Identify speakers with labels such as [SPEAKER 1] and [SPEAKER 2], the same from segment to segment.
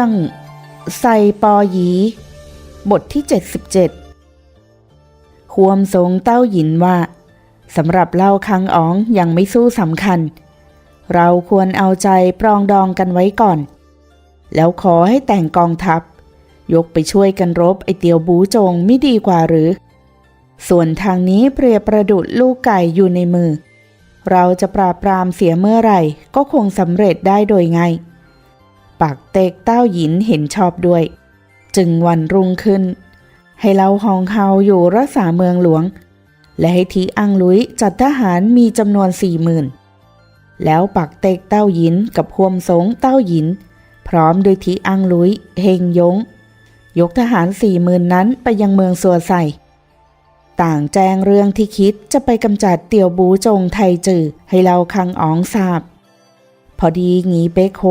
[SPEAKER 1] รื่องไซปอหยี บทที่ 77 ควมทรงเต้าหยินว่าสำหรับเล่าคังอ๋องยังไม่สู้สำคัญ เราควรเอาใจปรองดองกันไว้ก่อน แล้วขอให้แต่งกองทัพ ยกไปช่วยกันรบไอเตียวบูจงไม่ดีกว่าหรือ ส่วนทางนี้เปรียบประดุดลูกไก่อยู่ในมือ เราจะปราบปรามเสียเมื่อไหร่ก็คงสำเร็จได้โดยง่าย ปักเตกเต้าหยินเห็นชอบด้วย จึงวันรุ่งขึ้น ให้เราฮองเฮาอยู่รักษาเมืองหลวง และให้ทีอังลุยจัดทหารมีจำนวนสี่หมื่นแล้วปักเตกเต้าหยินกับพวมสงเต้าหยิน พร้อมด้วยทีอังลุยเฮงยง ยกทหารสี่หมื่นนั้นไปยังเมืองสัวใส่ต่างแจ้งเรื่องที่คิดจะไปกำจัดเตียวบูจงไทจือให้เราคังอ๋องทราบ พอดีหงีเป๊กโค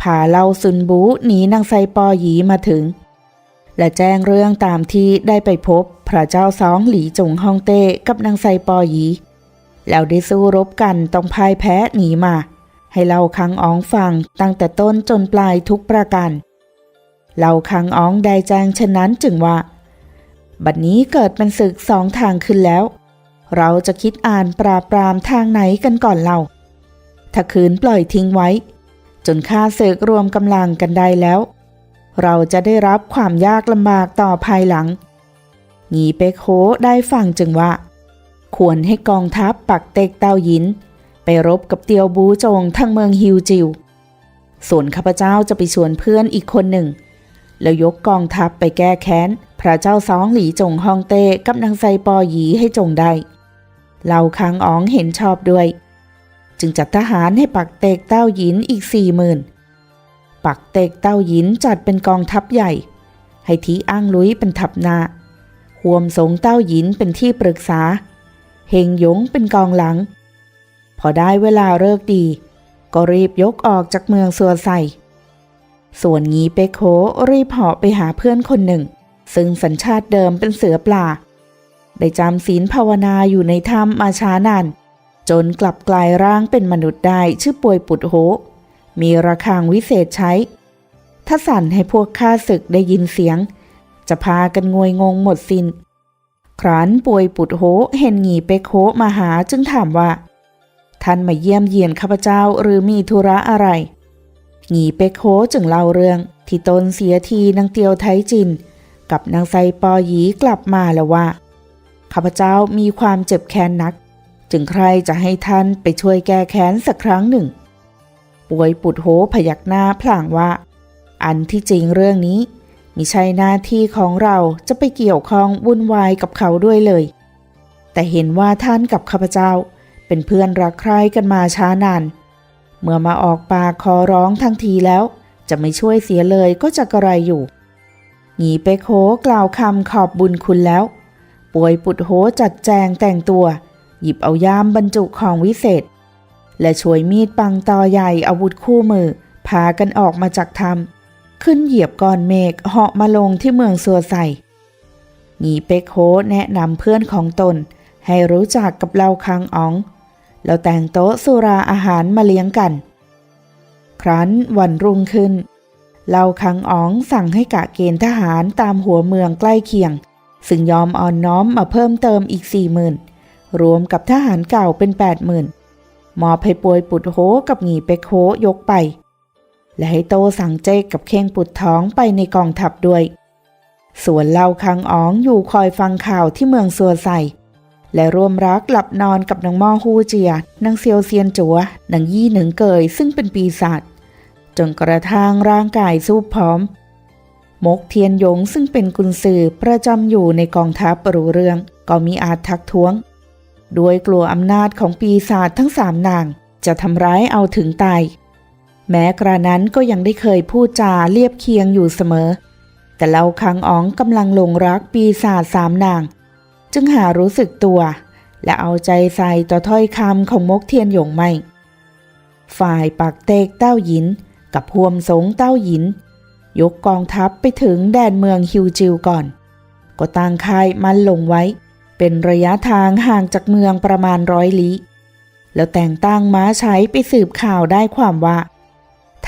[SPEAKER 1] พาเล่าซุนบูหนีนางไซปอหยีมาถึง และแจ้งเรื่องตามที่ได้ไปพบพระเจ้าสองหลีจงฮ่องเต้กับนางไซปอหยีแล้วได้สู้รบกันต้องพ่ายแพ้หนีมา ให้เราคังอองฟังตั้งแต่ต้นจนปลายทุกประการเราคังอองได้แจ้งเช่นนั้นจึงว่า บัดนี้เกิดเป็นศึกสองทางขึ้นแล้ว เราจะคิดอ่านปราบปรามทางไหนกันก่อนเราถ้าคืนปล่อยทิ้งไว้ จนข้าศึกรวมกำลังกันได้แล้ว เราจะได้รับความยากลำบากต่อภายหลังหงีเปกโฮได้ฟังจึงว่า ควรให้กองทัพปักเตกเต้ายิน ไปรบกับเตียวบูจงทั้งเมืองฮิวจิว ส่วนข้าพเจ้าจะไปชวนเพื่อนอีกคนหนึ่ง แล้วยกกองทัพไปแก้แค้น พระเจ้าสองหลีจงฮองเต้กับนางไซปอหยีให้จงได้เหล่าคังอ๋องเห็นชอบด้วย จึงจัดทหารให้ปักเตกเต้าหยินอีกสี่หมื่นปักเตกเต้าหยินจัดเป็นกองทัพใหญ่ ให้ทีอ้างลุยเป็นทัพนาหวมสงเต้าหยินเป็นที่ปรึกษา เฮงหยงเป็นกองหลัง พอได้เวลาเลิกดี ก็รีบยกออกจากเมืองสัวใส่ส่วนงีเปโครีบเหาะไปหาเพื่อนคนหนึ่ง ซึ่งสัญชาติเดิมเป็นเสือปลา ได้จำศีลภาวนาอยู่ในถ้ำมาช้านาน จนกลับกลายร่างเป็นมนุษย์ได้ชื่อป่วยปุดโห มีระฆังวิเศษใช้ ถ้าสั่นให้พวกข้าศึกได้ยินเสียง จะพากันงวยงงหมดสิน้น ครั้นป่วยปุดโหเห็นหงีเปโคมาหาจึงถามว่า ท่านมาเยี่ยมเยียนข้าพเจ้าหรือมีธุระอะไรหงีเปโคจึงเล่าเรื่อง ที่ตนเสียทีนางเตียวไทจิน กับนางไซปอหยีกลับมาแล้วว่าข้าพเจ้ามีความเจ็บแค้นนัก จึงใครจะให้ท่านไปช่วยแก้แค้นสักครั้งหนึ่ง ป่วยปุดโหพยักหน้าพลางว่า อันที่จริงเรื่องนี้มิใช่หน้าที่ของเราจะไปเกี่ยวข้องวุ่นวายกับเขาด้วยเลย แต่เห็นว่าท่านกับข้าพเจ้า เป็นเพื่อนรักใคร่กันมาช้านาน เมื่อมาออกปากขอร้องทั้งทีแล้ว จะไม่ช่วยเสียเลยก็จะกระไรอยู่หงีเปโคกล่าวคำขอบบุญคุณแล้ว ป่วยปุดโหจัดแจงแต่งตัว หยิบเอาย่ามบรรจุของวิเศษ และช่วยมีดปังตอใหญ่อาวุธคู่มือ พากันออกมาจากถ้ำขึ้นเหยียบก้อนเมฆเหาะมาลงที่เมืองสัวใส่หงีเปโคแนะนำเพื่อนของตน ให้รู้จักกับเราคังอ๋อง แล้วแต่งโต๊ะสุราอาหารมาเลี้ยงกัน ครั้นวันรุ่งขึ้นเราคังอ๋องสั่งให้กะเกณฑ์ทหารตามหัวเมืองใกล้เคียง ซึ่งยอมอ่อนน้อมมาเพิ่มเติมอีกสี่หมื่น รวมกับทหารเก่าเป็นแปดหมื่นมอบให้ป่วยปุดโฮกับหงีเปกโฮยกไป และให้โตสั่งเจกกับเข่งปุดท้องไปในกองทัพด้วย ส่วนเล่าคังอ๋องอยู่คอยฟังข่าวที่เมืองสัวใส่และร่วมรักหลับนอนกับนางม่อฮูเจียนางเซียวเซียนจัวนางยี่หนึ่งเกยซึ่งเป็นปีศาจจนกระทั่งร่างกายสู้พร้อม มกเทียนหยงซึ่งเป็นกุนซือประจำอยู่ในกองทัพรู้เรื่องก็มีอาจทักท้วง ด้วยกลัวอำนาจของปีศาจทั้งสามนาง จะทำร้ายเอาถึงตาย แม้กระนั้นก็ยังได้เคยพูดจาเรียบเคียงอยู่เสมอ แต่เราคังอ๋องกำลังหลงรักปีศาจสามนาง จึงหารู้สึกตัว และเอาใจใส่ต่อถ้อยคำของมกเทียนหยงไม่ ฝ่ายปักเตกเต้าหยิน กับพวมสงเต้าหยิน ยกกองทัพไปถึงแดนเมืองฮิวจิวก่อน ก็ตั้งค่ายมันลงไว้ เป็นระยะทางห่างจากเมืองประมาณร้อยลี้แล้วแต่งตั้งม้าใช้ไปสืบข่าวได้ความว่า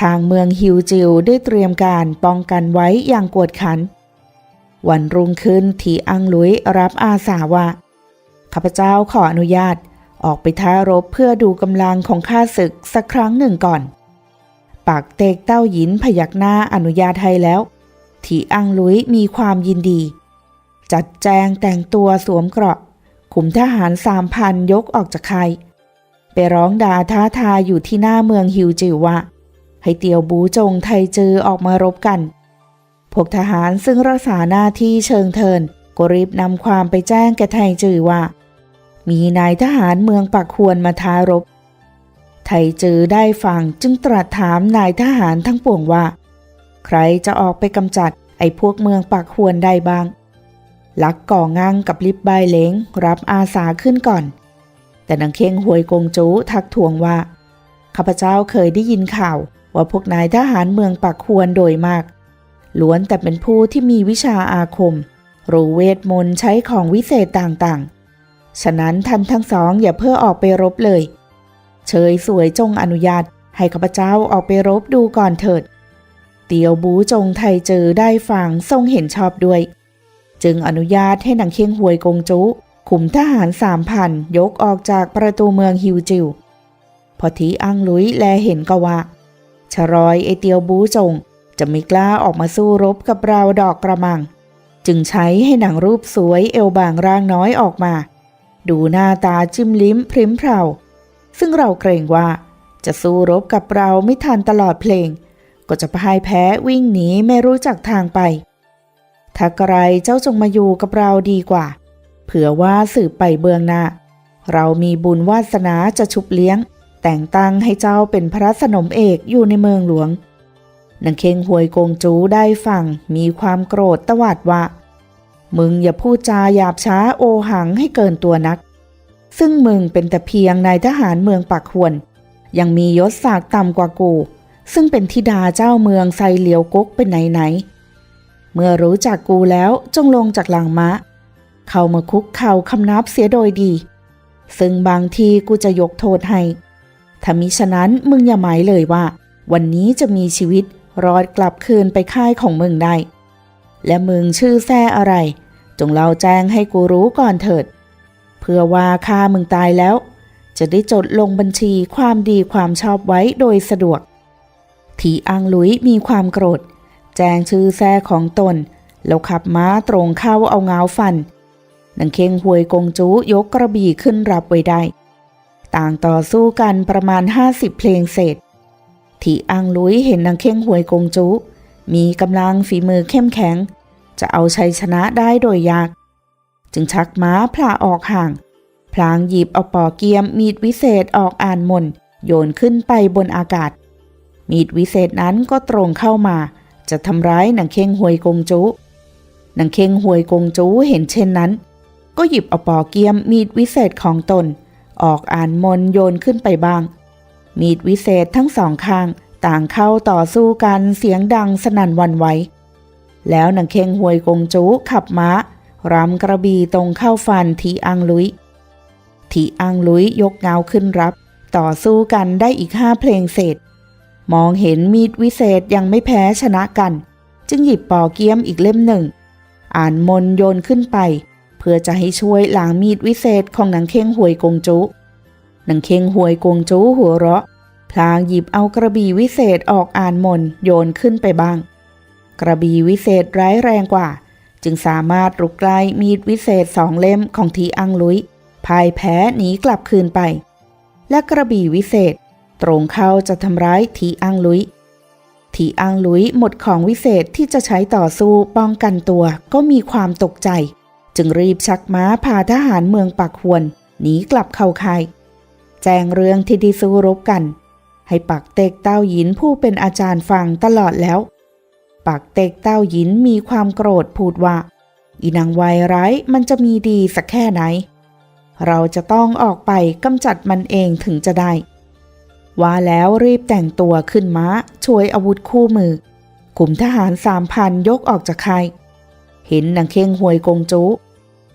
[SPEAKER 1] ทางเมืองฮิวจิวได้เตรียมการป้องกันไว้อย่างกวดขัน วันรุ่งขึ้นทีอังลุยรับอาสาว่าข้าพเจ้าขออนุญาตออกไปท้ารบเพื่อดูกำลังของข้าศึกสักครั้งหนึ่งก่อน ปากเตกเต้าหยินพยักหน้าอนุญาตให้แล้ว ทีอังลุยมีความยินดี จัดแจงแต่งตัวสวมเกราะ ขุมทหารสามพันยกออกจากค่ายไปร้องด่าท้าทายอยู่ที่หน้าเมืองฮิวจิวว่าให้เตียวบูจงไทจือออกมารบกัน พวกทหารซึ่งรักษาหน้าที่เชิงเทินก็รีบนำความไปแจ้งแก่ไทจือว่า มีนายทหารเมืองปักควรมาท้ารบ ไทจือได้ฟังจึงตรัสถามนายทหารทั้งปวงว่า ใครจะออกไปกำจัดไอ้พวกเมืองปักควรได้บ้าง ลักก่องังกับลิบใบเหลงรับอาสาขึ้นก่อน แต่นางเค้งหวยกงจูทักทวงว่า ข้าพเจ้าเคยได้ยินข่าว ว่าพวกนายทหารเมืองปักควรโดยมาก ล้วนแต่เป็นผู้ที่มีวิชาอาคม รู้เวทมนต์ใช้ของวิเศษต่างๆ ฉะนั้นท่านทั้งสองอย่าเพื่อออกไปรบเลย เชยสวยจงอนุญาตให้ข้าพเจ้าออกไปรบดูก่อนเถิด เตียวบูจงไทเจอได้ฟังทรงเห็นชอบด้วย จึงอนุญาตให้หนางเคียงหวยกงจุขุมทหารสามพันยกออกจากประตูเมืองฮิวจิว พอทีอังลุยแลเห็นก็ว่าชรอยไอเตียวบูจง จะไม่กล้าออกมาสู้รบกับเราดอกกระมัง จึงใช้ให้หนังรูปสวยเอวบางร่างน้อยออกมา ดูหน้าตาจิ้มลิ้มพริ้มเพราซึ่งเราเกรงว่าจะสู้รบกับเราไม่ทันตลอดเพลง ก็จะพ่ายแพ้วิ่งหนีไม่รู้จักทางไป ถ้าไกรเจ้าจงมาอยู่กับเราดีกว่า เผื่อว่าสืบไปเบื้องหน้า เรามีบุญวาสนาจะชุบเลี้ยง แต่งตั้งให้เจ้าเป็นพระสนมเอกอยู่ในเมืองหลวงนางเคงหวยกงจูได้ฟังมีความโกรธตวาดว่า มึงอย่าพูดจาหยาบช้าโอหังให้เกินตัวนัก ซึ่งมึงเป็นแต่เพียงนายทหารเมืองปากหวน ยังมียศศักดิ์ต่ำกว่ากู ซึ่งเป็นธิดาเจ้าเมืองไซเหลียวกกเป็นไหนไหน เมื่อรู้จักกูแล้วจงลงจากหลังม้าเข้ามาคุกเข่าคำนับเสียโดยดี ซึ่งบางทีกูจะยกโทษให้ ถ้ามิฉะนั้นมึงอย่าหมายเลยว่า วันนี้จะมีชีวิตรอดกลับคืนไปค่ายของมึงได้ และมึงชื่อแท้อะไร จงเล่าแจ้งให้กูรู้ก่อนเถิด เพื่อว่าข้ามึงตายแล้ว จะได้จดลงบัญชีความดีความชอบไว้โดยสะดวก ทีอังลุยมีความโกรธ แจ้งชื่อแท้ของตน แล้วขับม้าตรงเข้าเอาเงาฟันนังเคงหวยกงจูยกกระบี่ขึ้นรับไว้ได้ ต่างต่อสู้กันประมาณ50เพลงเศษที่อังลุยเห็นนางเข่งหวยกงจู มีกำลังฝีมือเข้มแข็ง จะเอาชัยชนะได้โดยยาก จึงชักม้าพลาออกห่าง พลางหยิบเอาปอเกียมมีดวิเศษออกอ่านมนโยนขึ้นไปบนอากาศ มีดวิเศษนั้นก็ตรงเข้ามา จะทำร้ายนางเข่งหวยกงจูนางเข่งหวยกงจูเห็นเช่นนั้น ก็หยิบเอาปอเกียมมีดวิเศษของตน ออกอ่านมนโยนขึ้นไปบ้าง มีดวิเศษทั้งสองข้างต่างเข้าต่อสู้กันเสียงดังสนั่นวันไหวแล้วนางเคงหวยกงจูขับม้ารำกระบี่ตรงเข้าฟันทีอังลุยทีอังลุยยกเงาขึ้นรับ ต่อสู้กันได้อีกห้าเพลงเศษ มองเห็นมีดวิเศษยังไม่แพ้ชนะกัน จึงหยิบปอเกี้ยมอีกเล่มหนึ่ง อ่านมนโยนขึ้นไป เพื่อจะให้ช่วยล้างมีดวิเศษของนางเค้งหวยกงจูนางเค้งหวยกงจูหัวเราะ พลางหยิบเอากระบี่วิเศษออกอ่านมนโยนขึ้นไปบ้าง กระบี่วิเศษร้ายแรงกว่า จึงสามารถรุกไล่มีดวิเศษสองเล่มของทีอังลุยพ่ายแพ้หนีกลับคืนไป และกระบี่วิเศษ ตรงเข้าจะทำร้ายทีอังลุย ทีอังลุยหมดของวิเศษที่จะใช้ต่อสู้ป้องกันตัวก็มีความตกใจ จึงรีบชักม้าพาทหารเมืองปักหวนหนีกลับเข้าค่ายแจ้งเรื่องที่ดีสู้รบกัน ให้ปักเตกเต้าหยินผู้เป็นอาจารย์ฟังตลอดแล้ว ปักเตกเต้าหยินมีความโกรธพูดว่า อีนางวายร้ายมันจะมีดีสักแค่ไหน เราจะต้องออกไปกำจัดมันเองถึงจะได้ ว่าแล้วรีบแต่งตัวขึ้นม้าช่วยอาวุธคู่มือขุมทหารสามพันยกออกจากค่ายเห็นนางเค้งหวยกงจู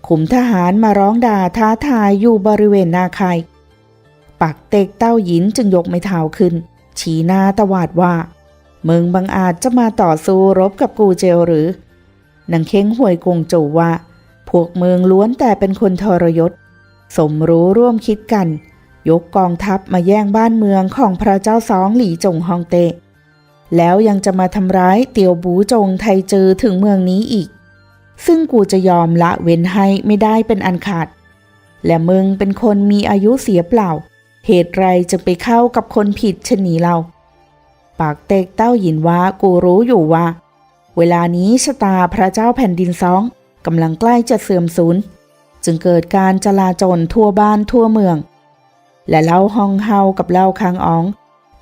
[SPEAKER 1] ขุมทหารมาร้องด่าท้าทายอยู่บริเวณหน้าค่ายปักเตกเต้าหยินจึงยกไม้เท้าขึ้น ชี้หน้าตวาดว่า มึงบังอาจจะมาต่อสู้รบกับกูเจลหรือนางเค้งหวยกงจูว่า พวกเมืองล้วนแต่เป็นคนทรยศ สมรู้ร่วมคิดกัน ยกกองทัพมาแย่งบ้านเมืองของพระเจ้าสองหลี่จงฮองเต แล้วยังจะมาทำร้ายเตียวบูจงไทเจอถึงเมืองนี้อีก ซึ่งกูจะยอมละเว้นให้ไม่ได้เป็นอันขาด และมึงเป็นคนมีอายุเสียเปล่า เหตุไรจึงไปเข้ากับคนผิดชนีเรา ปากเตกเต้าหยินว่ากูรู้อยู่ว่า เวลานี้ชะตาพระเจ้าแผ่นดินสองกำลังใกล้จะเสื่อมสูญจึงเกิดการจลาจลทั่วบ้านทั่วเมือง และเล่าฮองเฮากับเล่าคางอ๋อง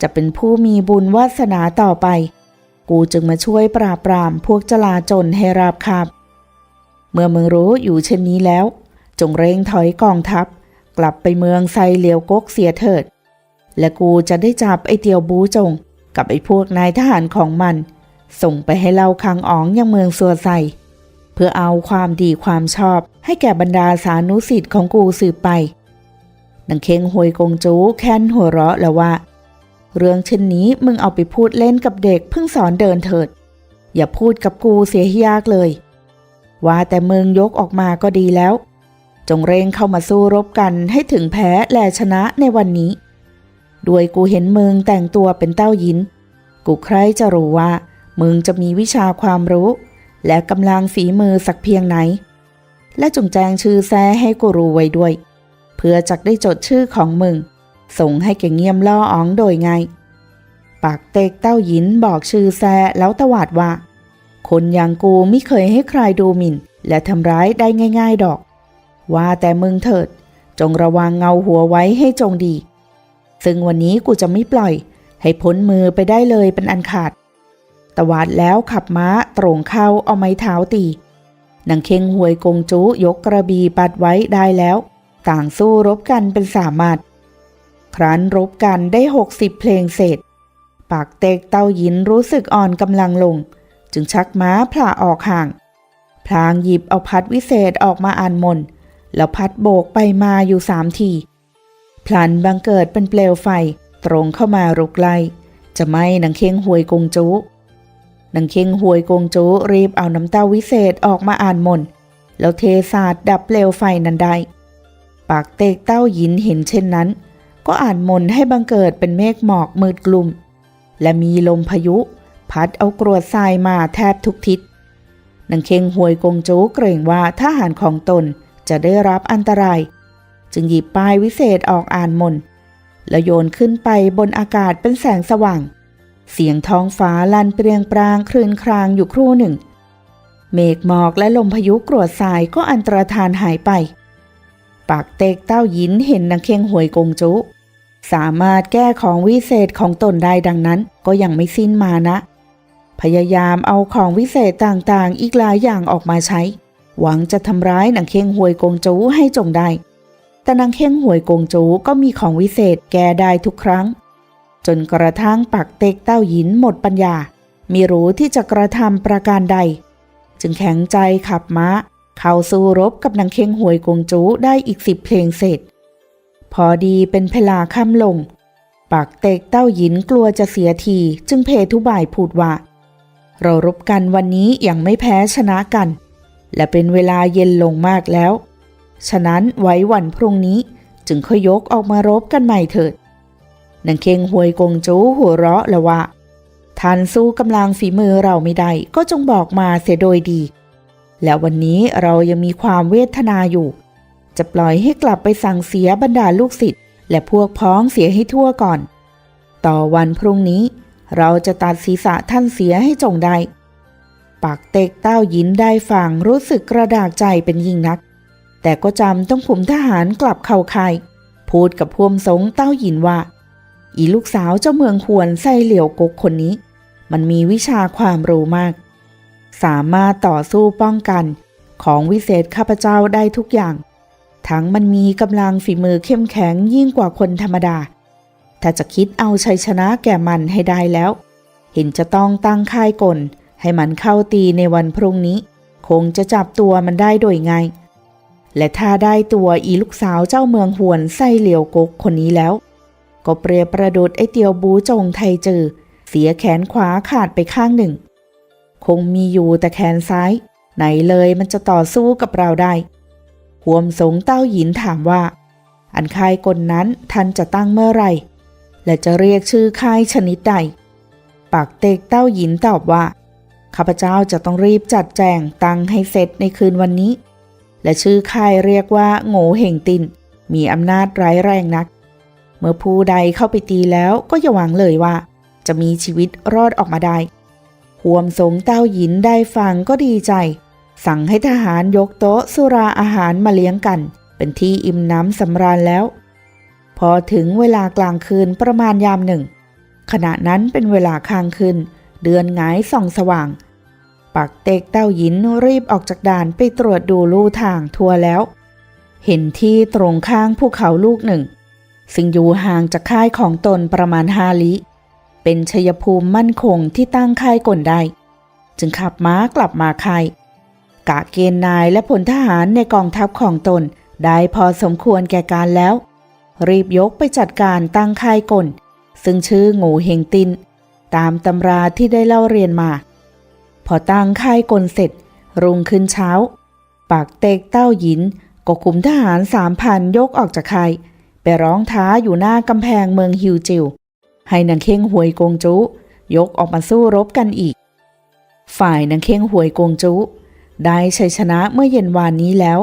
[SPEAKER 1] จะเป็นผู้มีบุญวาสนาต่อไป กูจึงมาช่วยปราบปรามพวกจลาจลให้ราบคาบเมื่อมึงรู้อยู่เช่นนี้แล้ว จงเร่งถอยกองทัพ กลับไปเมืองไซเหลียวกกเสียเถิด และกูจะได้จับไอเตียวบูจง กับไอพวกนายทหารของมัน ส่งไปให้เล่าคังอ๋องยังเมืองสัวไซเพื่อเอาความดีความชอบให้แก่บรรดาสานุสิทธิ์ของกูสืบไป นางเคงหวยกงจูแค้นหัวเราะแล้วว่า เรื่องเช่นนี้มึงเอาไปพูดเล่นกับเด็กเพิ่งสอนเดินเถิด อย่าพูดกับกูเสียยากเลย ว่าแต่มึงยกออกมาก็ดีแล้ว จงเร่งเข้ามาสู้รบกันให้ถึงแพ้และชนะในวันนี้ ด้วยกูเห็นมึงแต่งตัวเป็นเต้ายิน กูใครจะรู้ว่า มึงจะมีวิชาความรู้ และกำลังฝีมือสักเพียงไหน และจงแจ้งชื่อแซ่ให้กูรู้ไว้ด้วย พื่อจักได้จดชื่อของมึง ส่งให้แก่เงียมล่ออ๋องโดยไง ปากเตกเต้าหยินบอกชื่อแซ่แล้วตวาดว่า คนอย่างกูไม่เคยให้ใครดูหมิ่น และทำร้ายได้ง่าย ๆดอก ว่าแต่มึงเถิด จงระวังเงาหัวไว้ให้จงดี ซึ่งวันนี้กูจะไม่ปล่อย ให้พ้นมือไปได้เลยเป็นอันขาด ตวาดแล้วขับม้าตรงเข้าเอาไม้เท้าตีนางเค็งหวยกงจูยกกระบีปัดไว้ได้แล้ว ต่างสู้รบกันเป็นสามารถครั้นรบกันได้หกสิบเพลงเสร็จ ปากเตกเต้ายินรู้สึกอ่อนกำลังลง จึงชักม้าพล่าออกห่าง พลางหยิบเอาพัดวิเศษออกมาอ่านมน แล้วพัดโบกไปมาอยู่สามทีพลันบังเกิดเป็นเปลวไฟตรงเข้ามารุกไล่จะไหม่นางเค้งหวยกงจูนางเค้งหวยกงจูรีบเอาน้ำเต้าวิเศษออกมาอ่านมน แล้วเทศาสตร์ดับเปลวไฟนั้นได้ ปากเตกเต้าหยินเห็นเช่นนั้น ก็อ่านมนให้บังเกิดเป็นเมฆหมอกมืดกลุ่ม และมีลมพายุ พัดเอากรวดทรายมาแทบทุกทิศนางเคงหวยกงจูเกรงว่าทหารของตนจะได้รับอันตราย จึงหยิบป้ายวิเศษออกอ่านมนแล้วโยนขึ้นไปบนอากาศเป็นแสงสว่าง เสียงท้องฟ้าลั่นเปรียงปรางคลื่นครางอยู่ครู่หนึ่ง เมฆหมอกและลมพายุกรวดทรายก็อันตรธานหายไป ปากเตกเต้ายินเห็นนางเคียงหวยกงจุ สามารถแก้ของวิเศษของตนได้ดังนั้นก็ยังไม่สิ้นมานะ พยายามเอาของวิเศษต่างๆ อีกหลายอย่างออกมาใช้ หวังจะทำร้ายนางเคียงหวยกงจูให้จงได้ แต่นางเคียงหวยกงจูก็มีของวิเศษแก้ได้ทุกครั้ง จนกระทั่งปักเตกเต้าหยินหมดปัญญามีรู้ที่จะกระทำประการใด จึงแข็งใจขับม้า เข้าสู้รบกับนางเคียงหวยกงจูได้อีกสิบเพลงเสร็จ พอดีเป็นเพลาค่ำลง ปากเตกเต้าหยินกลัวจะเสียทีจึงเพทุบายพูดว่า เรารบกันวันนี้ยังไม่แพ้ชนะกัน และเป็นเวลาเย็นลงมากแล้ว ฉะนั้นไว้วันพรุ่งนี้จึงค่อยยกออกมารบกันใหม่เถิดนางเคงหวยกงจูหัวเราะละว่าท่านสู้กำลังฝีมือเราไม่ได้ก็จงบอกมาเสียโดยดี และวันนี้เรายังมีความเวทนาอยู่ จะปล่อยให้กลับไปสั่งเสียบรรดาลูกศิษย์และพวกพ้องเสียให้ทั่วก่อน ต่อวันพรุ่งนี้ เราจะตัดศีรษะท่านเสียให้จงได้ปากเตกเต้ายินได้ฟังรู้สึกกระดากใจเป็นยิ่งนัก แต่ก็จำต้องขุมทหารกลับเข้าค่าย พูดกับพวมสงเต้ายินว่า อีลูกสาวเจ้าเมืองควรไส้เหลียวกกคนนี้ มันมีวิชาความรู้มาก สามารถต่อสู้ป้องกัน ของวิเศษข้าพเจ้าได้ทุกอย่าง ทั้งมันมีกำลังฝีมือเข้มแข็งยิ่งกว่าคนธรรมดา ถ้าจะคิดเอาชัยชนะแก่มันให้ได้แล้ว เห็นจะต้องตั้งค่ายกล ให้มันเข้าตีในวันพรุ่งนี้ คงจะจับตัวมันได้โดยง่ายและถ้าได้ตัวอีลูกสาวเจ้าเมืองหวนไส้เหลียวกกคนนี้แล้ว ก็เปรียบประดุดไอเตียวบูจงไทจือ เสียแขนขวาขาดไปข้างหนึ่ง คงมีอยู่แต่แขนซ้าย ไหนเลยมันจะต่อสู้กับเราได้หวมสงเต้าหยินถามว่า อันค่ายกลนั้นท่านจะตั้งเมื่อไหร่ และจะเรียกชื่อค่ายชนิดใด ปากเตกเต้าหยินตอบว่า ข้าพเจ้าจะต้องรีบจัดแจงตั้งให้เสร็จในคืนวันนี้ และชื่อค่ายเรียกว่าโง่เห่งติน มีอำนาจร้ายแรงนัก เมื่อผู้ใดเข้าไปตีแล้วก็อย่าหวังเลยว่า จะมีชีวิตรอดออกมาได้ หวมสงเต้าหยินได้ฟังก็ดีใจ สั่งให้ทหารยกโต๊ะสุราอาหารมาเลี้ยงกัน เป็นที่อิ่มน้ำสำราญแล้ว พอถึงเวลากลางคืนประมาณยามหนึ่ง ขณะนั้นเป็นเวลาค้างคืน เดือนหงายส่องสว่าง ปักเตกเต้าหยินรีบออกจากด่านไปตรวจดูลู่ทางทั่วแล้ว เห็นที่ตรงข้างภูเขาลูกหนึ่งซึ่งอยู่ห่างจากค่ายของตนประมาณห้าลิ เป็นชัยภูมิมั่นคงที่ตั้งค่ายกลได้ จึงขับม้ากลับมาค่ายกะเกณฑ์นายและพลทหารในกองทัพของตนได้พอสมควรแก่การแล้ว รีบยกไปจัดการตั้งค่ายกลซึ่งชื่องูเฮงติน ตามตำราที่ได้เล่าเรียนมา พอตั้งค่ายกลเสร็จ รุ่งขึ้นเช้า ปากเตกเต้าหยิน ก็คุมทหารสามพันยกออกจากค่าย ไปร้องท้าอยู่หน้ากำแพงเมืองฮิวจิว ให้นางเข่งหวยกงจุ ยกออกมาสู้รบกันอีก ฝ่ายนางเข่งหวยกงจุ ได้ชัยชนะเมื่อเย็นวานนี้แล้ว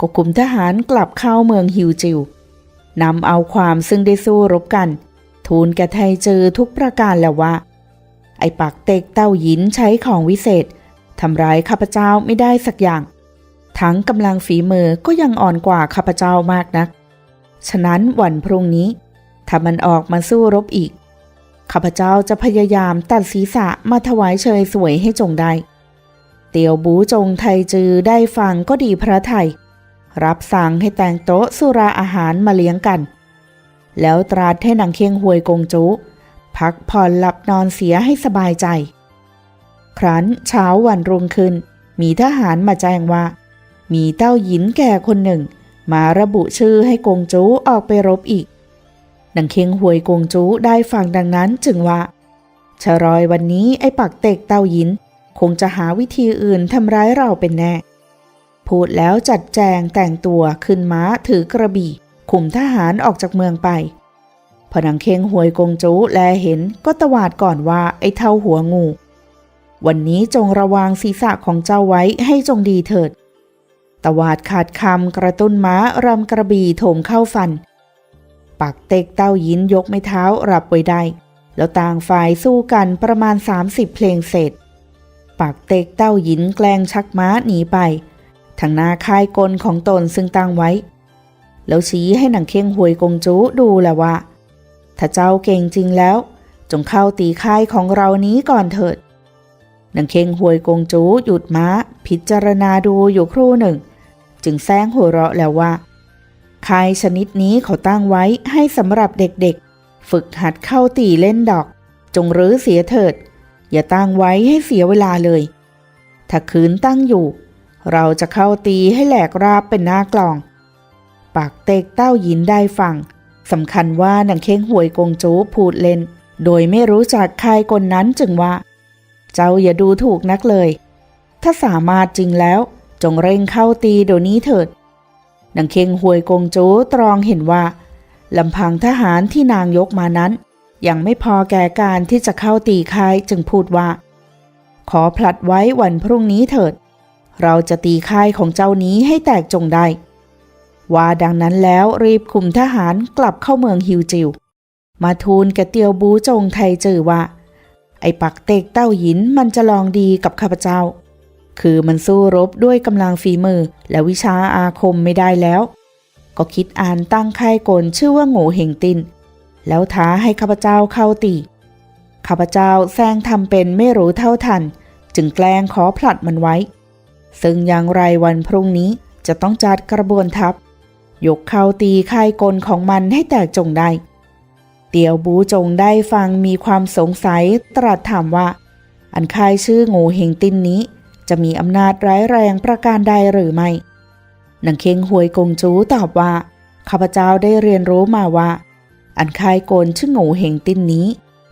[SPEAKER 1] ก็คุมทหารกลับเข้าเมืองฮิวจิวนำเอาความซึ่งได้สู้รบกัน ทูลแกไทเจอทุกประการแล้วว่า ไอปักเตกเต้าหยินใช้ของวิเศษทำร้ายข้าพเจ้าไม่ได้สักอย่าง ทั้งกำลังฝีมือก็ยังอ่อนกว่าข้าพเจ้ามากนัก ฉะนั้นวันพรุ่งนี้ ถ้ามันออกมาสู้รบอีก ข้าพเจ้าจะพยายามตัดศีรษะมาถวายเชยสวยให้จงได้ เตียวบูจงไทจือได้ฟังก็ดีพระไทย รับสั่งให้แต่งโต๊ะสุราอาหารมาเลี้ยงกัน แล้วตราดให้นางเคียงหวยกงจุ พักผ่อนหลับนอนเสียให้สบายใจ ครั้นเช้าวันรุ่งขึ้น มีทหารมาแจ้งว่า มีเต้าหยินแก่คนหนึ่ง มาระบุชื่อให้กงจูออกไปรบอีก นางเคียงหวยกงจูได้ฟังดังนั้นจึงว่าชะรอยวันนี้ไอ้ปักเตกเต้ายิน คงจะหาวิธีอื่นทำร้ายเราเป็นแน่ พูดแล้วจัดแจงแต่งตัวขึ้นม้าถือกระบี่ขุมทหารออกจากเมืองไปพอนังเค้งหวยกงจูแลเห็นก็ตวาดก่อนว่าไอ้เท่าหัวงู วันนี้จงระวังศีรษะของเจ้าไว้ให้จงดีเถิดตวาดขาดคำกระตุ้นม้ารำกระบี่โถมเข้าฟัน ปักเตกเต้ายินยกไม่เท้ารับไว้ได้ แล้วต่างฝ่ายสู้กันประมาณ 30 เพลงเสร็จ ปักเตกเต้ายินแกล้งชักม้าหนีไปทางหน้าค่ายกลของตนซึ่งตั้งไว้ แล้วชี้ให้หนังเค้งหวยกงจูดูแหละว่า ถ้าเจ้าเก่งจริงแล้ว จงเข้าตีค่ายของเรานี้ก่อนเถิดหนังเค้งหวยกงจูหยุดม้า พิจารณาดูอยู่ครู่หนึ่ง จึงแซงหัวเราะแล้วว่า ค่ายชนิดนี้เขาตั้งไว้ให้สำหรับเด็กๆ ฝึกหัดเข้าตีเล่นดอก จงรื้อเสียเถิด อย่าตั้งไว้ให้เสียเวลาเลย ถ้าคืนตั้งอยู่ เราจะเข้าตีให้แหลกราบเป็นหน้ากลอง ปากเตกเต้าหยินได้ฟังสำคัญว่านังเค้งหวยกงจูพูดเล่น โดยไม่รู้จักใครคนนั้นจึงว่า เจ้าอย่าดูถูกนักเลย ถ้าสามารถจริงแล้ว จงเร่งเข้าตีเดี๋ยวนี้เถิด นังเค้งหวยกงจูตรองเห็นว่าลำพังทหารที่นางยกมานั้น ยังไม่พอแก่การที่จะเข้าตีค่ายจึงพูดว่า ขอผลัดไว้วันพรุ่งนี้เถิด เราจะตีค่ายของเจ้านี้ให้แตกจงได้ว่าดังนั้นแล้วรีบคุมทหารกลับเข้าเมืองฮิวจิว มาทูลแกเตียวบูจงไทจือว่า ไอปักเตกเต้าหยินมันจะลองดีกับข้าพเจ้า คือมันสู้รบด้วยกำลังฝีมือ และวิชาอาคมไม่ได้แล้ว ก็คิดอ่านตั้งค่ายกลชื่อว่าโง่เฮงติน แล้วท้าให้ข้าพเจ้าเข้าตีข้าพเจ้าแซงทำเป็นไม่รู้เท่าทัน จึงแกล้งขอผลัดมันไว้ ซึ่งอย่างไรวันพรุ่งนี้จะต้องจัดกระบวนทัพ ยกเข้าตีค่ายกลของมันให้แตกจงได้ เตียวบูจงได้ฟังมีความสงสัยตรัสถามว่า อันค่ายชื่อโง่เฮงตินนี้ จะมีอำนาจร้ายแรงประการใดหรือไม่นังเค้งหวยกงจูตอบว่าข้าพเจ้าได้เรียนรู้มาว่า อันคายโกนชื่อโง่เฮงตินนี้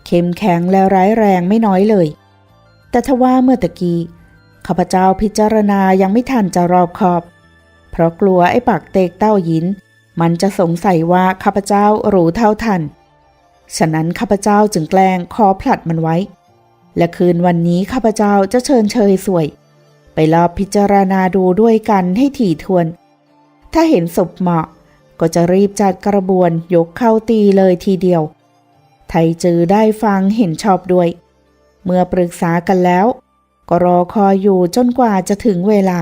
[SPEAKER 1] เข้มแข็งและร้ายแรงไม่น้อยเลย แต่ทว่าเมื่อตะกี้ข้าพเจ้าพิจารณายังไม่ทันจะรอบคอบ เพราะกลัวไอ้ปากเตกเต้าหยิน มันจะสงสัยว่าข้าพเจ้ารู้เท่าทัน ฉะนั้นข้าพเจ้าจึงแกล้งขอผลัดมันไว้ และคืนวันนี้ข้าพเจ้าจะเชิญเชยสวย ไปรอบพิจารณาดูด้วยกันให้ถี่ทวน ถ้าเห็นศพเหมาะ ก็จะรีบจัดกระบวนยกเข้าตีเลยทีเดียว ไทจือได้ฟังเห็นชอบด้วย เมื่อปรึกษากันแล้ว ก็รอคอยอยู่จนกว่าจะถึงเวลา